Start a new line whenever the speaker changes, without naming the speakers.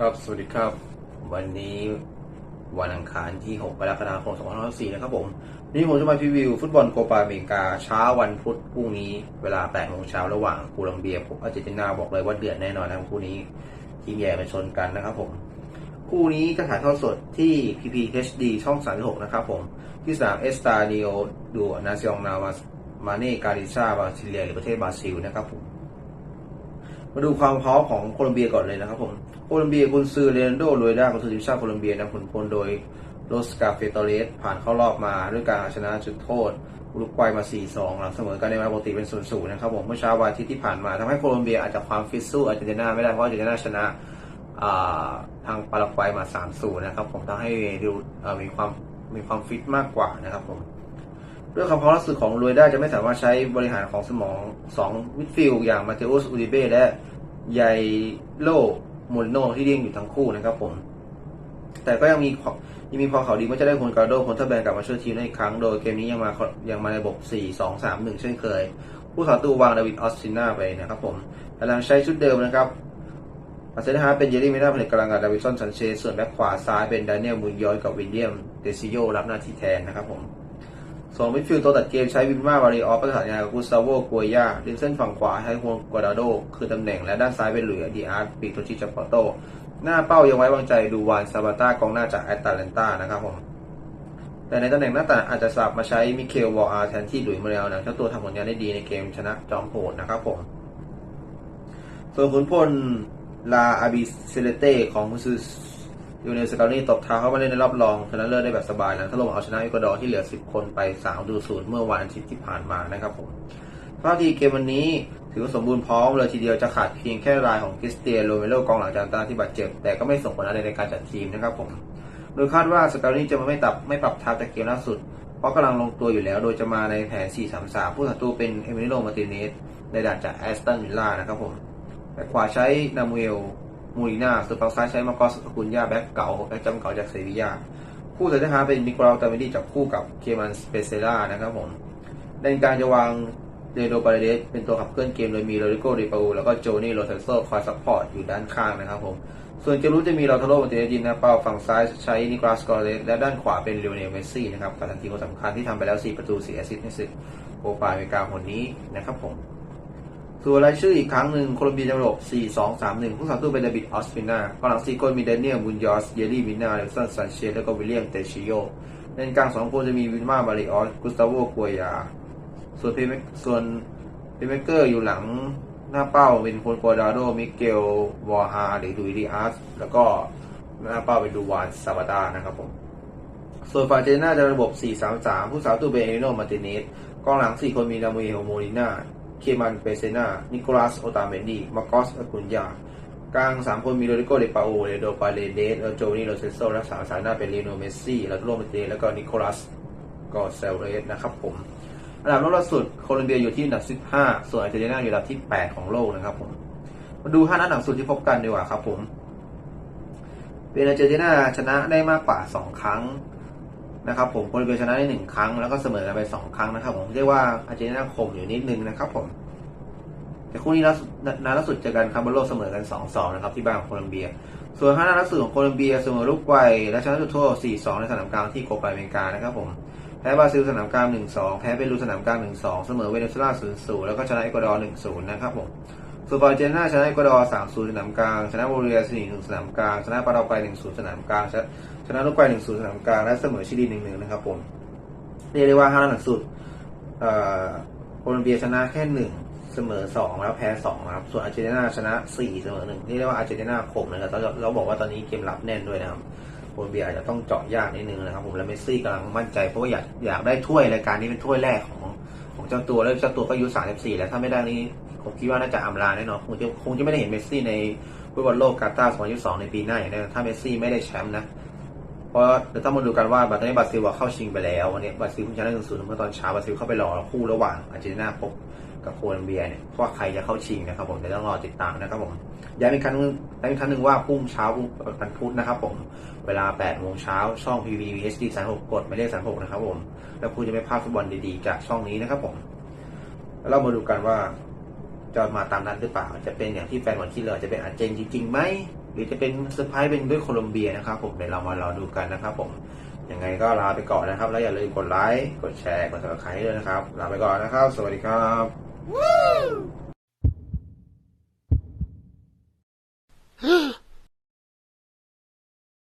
ครับ สวัสดีครับ วันนี้วันอังคารที่ 6 กรกฎาคม 2564 นะครับผม วันนี้ผมจะมาพรีวิวฟุตบอลโคปาอเมริกาเช้าวันพุธพรุ่งนี้เวลา8โมงเช้าระหว่างโคลัมเบียพบอาร์เจนตินาบอกเลยว่าเดือดแน่นอนนะคู่นี้ทีมใหญ่มาชนกันนะครับผม คู่นี้จะถ่ายทอดสดที่ PPHD ช่อง 36 นะครับผม ที่สนามเอสตาดิโอดูนาซิองนามาเน่กาลิชาบราซิเลียหรือประเทศบราซิลนะครับผม มาดูความพร้อมของโคลอมเบียก่อนเลยนะครับผม โคลอมเบียกุนซือเรนโดโรยด้ากุนซือทีมชาติโคลอมเบียนำผลพลโดยโรสกาเฟโตเรสผ่านเข้ารอบมาด้วยการชนะจุดโทษอุรุกวัยมา 4-2 หลังเสมอกันในเวลาปกติเป็น 0-0 นะครับผม เมื่อเช้าวันอาทิตย์ที่ผ่านมาทำให้โคลอมเบียอาจจะความฟิตสู้อาร์เจนตินาไม่ได้ เพราะอาร์เจนตินาชนะทางปารากวัยมา 3-0 นะครับผมทำให้ดูมีความมีความฟิตมากกว่านะครับผม เรื่องความพร้อมล่าสุดของลุยด้าจะไม่สามารถใช้บริหารของสมอง2มิดฟิลอย่างมาเตอุสอูดิเบและไยโลมูริโนที่เลี้ยงอยู่ทั้งคู่นะครับผม แต่ก็ยังมียังมีพอเขาดีว่าจะได้คนการโดคนทับแบนกลับมาช่วยทีมได้อีกครั้ง โดยเกมนี้ยังมายังมาในระบบ 4 2 3 1 เช่นเคย ผู้สาตูวางดาวิดออสตินาไปนะครับผมกำลังใช้ชุดเดิมนะครับอาเซนฮาเป็นเยอรี่มิน่าผลิตกำลังกับดาวิดซอนซันเชสส่วนแบ็คขวาซ้ายเป็นดานิเอลมุนยอยกับวิลเลียมเดซิโยรับหน้าที่แทนนะครับผม ส่วนมิดฟิลด์ตัวตัดเกมใช้วินมาบาริออฟประสานงานกับกุสตาโวกัวย่าริมเส้นฝั่งขวาให้ฮวงกัวดาโด คือตำแหน่งและด้านซ้ายเป็นหลุยส์ดีอาร์ตปีโตชิจัปโปโต หน้าเป้ายังไว้วางใจดูวานซาบาต้ากองหน้าจากแอตแลนตานะครับผมแต่ในตำแหน่งหน้าตาอาจจะสลับมาใช้มิเคลวอลอาร์แทนที่หลุยส์มาเรลนะเจ้าตัวทำผลงานได้ดีในเกมชนะจอมโหดนะครับผมส่วนขุนพลลาอาบิเซเลเต้ของมุซอ ยูเนสกานี่ตบเท้าเข้ามาเล่นในรอบรองชนะเลิศได้แบบสบายหลังถล่มเอาชนะอีกวาดอร์ที่เหลือ 10 คนไป3ดูศูนย์เมื่อวันอาทิตย์ที่ผ่านมานะครับผมท่าทีเกมวันนี้ถือว่าสมบูรณ์พร้อมเลยทีเดียวจะขาดเพียงแค่รายของคริสเตียนโรเมโรกองหลังจานตาที่บาดเจ็บ แต่ก็ไม่ส่งผลอะไรในการจัดทีมนะครับผมโดยคาดว่าสกานี่จะมาไม่ปรับไม่ปรับทัพจากเกมล่าสุด เพราะกำลังลงตัวอยู่แล้ว โดยจะมาในแผน 4-3-3 ผู้ศัตรูเป็นเอมิลิโลมาติเนสในด่านจากแอสตันวิลล่านะครับผมแบ็คขวาใช้นามูเอล มูริน่าส่วนฝั่งซ้ายใช้มาร์กอสกุนยาแบ็คเก่าแบ็คจำเก่าจากเซบียาคู่สัญหาเป็นมิกลาตาเมดีจับคู่กับเคมันสเปเซล่านะครับผมในการจะวางเดโดปาเรเดสเป็นตัวขับเคลื่อนเกมโดยมีโรดิโกเดปาูแล้วก็โจนี่โรเทนโซคอยซัพพอร์ตอยู่ด้านข้างนะครับผมส่วนเกมรุกจะมีลาโทโรมาติเนดินนะเป้าฝั่งซ้ายใช้นิโคลัสกอร์เลสและด้านขวาเป็นเลโอเนลเมสซี่นะครับกัปตันทีคนสำคัญที่ทำไปแล้ว 4 ประตู4แอสซิสต์ในศึกโปรไฟล์อเมริกาคนนี้นะครับผม ส่วนรายชื่ออีกครั้งหนึ่งโคลอมเบียจะระบบ4 2 3 1 ผู้สาตู้เป็นเดบิดออสปินากองหลัง4คนมีเดนเนียลบุนยอส เยลี่มินาเลสันซันเชสแล้วก็วิลเลียมเตชิโยในกลางสองคนจะมีวินมาบาริออสกุสตาโวกัวยา ส่วนเพย์ส่วนเพเมเกอร์อยู่หลังหน้าเป้าเป็นคนกัวดาโด มิเกล วอฮาหรือดูอิดิอาร์สแล้วก็หน้าเป้าเป็นดูวานซาบาตานะครับผมส่วนฟาเจน่าจะระบบ 4-3-3 ผู้สาวตูเบเอโนมาร์ติเนสกองหลัง 4 คนมีนามูเอลโมลิน่า เคมันเปเซนา นิโคลัส โอตาเมนดี มาร์กอสอากุนยากลาง 3 คนมีโรดิโกเดปาโอเรโดปาเลเดสแล้วโจนี่โรเซโซและสามสายหน้าเป็นเลโนเมสซี่ แล้วโรเมเตแล้วก็นิโคลัสกอเซลเรสนะครับผม อันดับโลกล่าสุดโคลอมเบียอยู่ที่อันดับ 15 ส่วนอาร์เจนตินาอยู่อันดับที่ 8 ของโลกนะครับผม มาดู 5 นัดหลังสุดที่พบกันดีกว่าครับผม เป็นอาร์เจนตินาชนะได้มากกว่า 2 ครั้ง นะครับผมโคลอมเบียชนะได้1ครั้งแล้วก็เสมอกันไป2ครั้งนะครับผมเรียกว่าอาร์เจนตินาข่มอยู่นิดนึงนะครับผมแต่คู่นี้ล่าสุดนัดล่าสุดเจอกันคาร์บโลเสมอกัน 2-2 นะครับที่บ้านของโคลอมเบีย ส่วน5นัดล่าสุดของโคลอมเบียเสมอลูกไกวและชนะจุดโทษ 4-2 ในสนามกลางที่โคปาเมกานะครับผมแพ้บราซิลสนามกลาง 1-2 แพ้เปรูสนามกลาง 1-2 เสมอเวเนซุเอลา 0-0 แล้วก็ชนะเอกวาดอร์ 1-0 นะครับผม ส่วนฟาร์เจนนาชนะเอกวาดอร์3-0สนามกลาง ชนะโบลิเวีย4-1สนามกลาง ชนะปารากวัย1-0สนามกลาง ชนะลูกไกว1-0สนามกลาง และเสมอชิลี1-1นะครับผมเรียกได้ว่า5นัดหลังสุดเอ่อโคลอมเบียชนะแค่1เสมอ2แล้วแพ้2นะครับ ส่วนอาร์เจนตินาชนะ4เสมอ1นี่เรียกว่าอาร์เจนตินาข่มนะครับเราเราบอกว่าตอนนี้เกมรับแน่นด้วยนะครับโคลอมเบียอาจจะต้องเจาะยากนิดนึงนะครับผมและเมสซี่กำลังมั่นใจเพราะว่าอยากอยากได้ถ้วยรายการนี้เป็นถ้วยแรกของของเจ้าตัวแล้วเจ้าตัวก็อายุ34แล้วถ้าไม่ได้นี่ ผมคิดว่าน่าจะอำลาแน่นอนคงจะคงจะไม่ได้เห็นเมสซี่ในฟุตบอลโลกกาตาร์2022 ในปีหน้าอย่างแน่นอนถ้าเมสซี่ไม่ได้แชมป์นะ เพราะเดี๋ยวต้องมาดูกันว่าบัตรนี้บราซิลเข้าชิงไปแล้ววันนี้บราซิลเพิ่งชนะหนึ่งศูนย์เมื่อตอนเช้าบราซิลเข้าไปรอคู่ระหว่างอาร์เจนตินาพบกับโคลอมเบียเนี่ยว่าใครจะเข้าชิงนะครับผมเดี๋ยวต้องรอติดตามนะครับผมย้ำอีกครั้งนึงย้ำอีกครั้งหนึ่งว่าพรุ่งเช้าวันพุธนะครับผมเวลา8โมงเช้าช่อง PV HD 36กดหมายเลข36นะครับผมแล้วคุณจะไม่พลาดฟุตบอลดีๆจากช่องนี้นะครับผมเรามาดูกันว่า จะมาตามนั้นหรือเปล่า จะเป็นอย่างที่แฟนบอลคิดเลยจะเป็นอาร์เจนจริงๆไหมหรือจะเป็นเซอร์ไพรส์เป็นด้วยโคลอมเบียนะครับผมเดี๋ยวเรามารอดูกันนะครับผมยังไงก็ลาไปก่อนนะครับ แล้วอย่าลืมกดไลค์กดแชร์กด subscribe ด้วยนะครับ ลาไปก่อนนะครับ สวัสดีครับ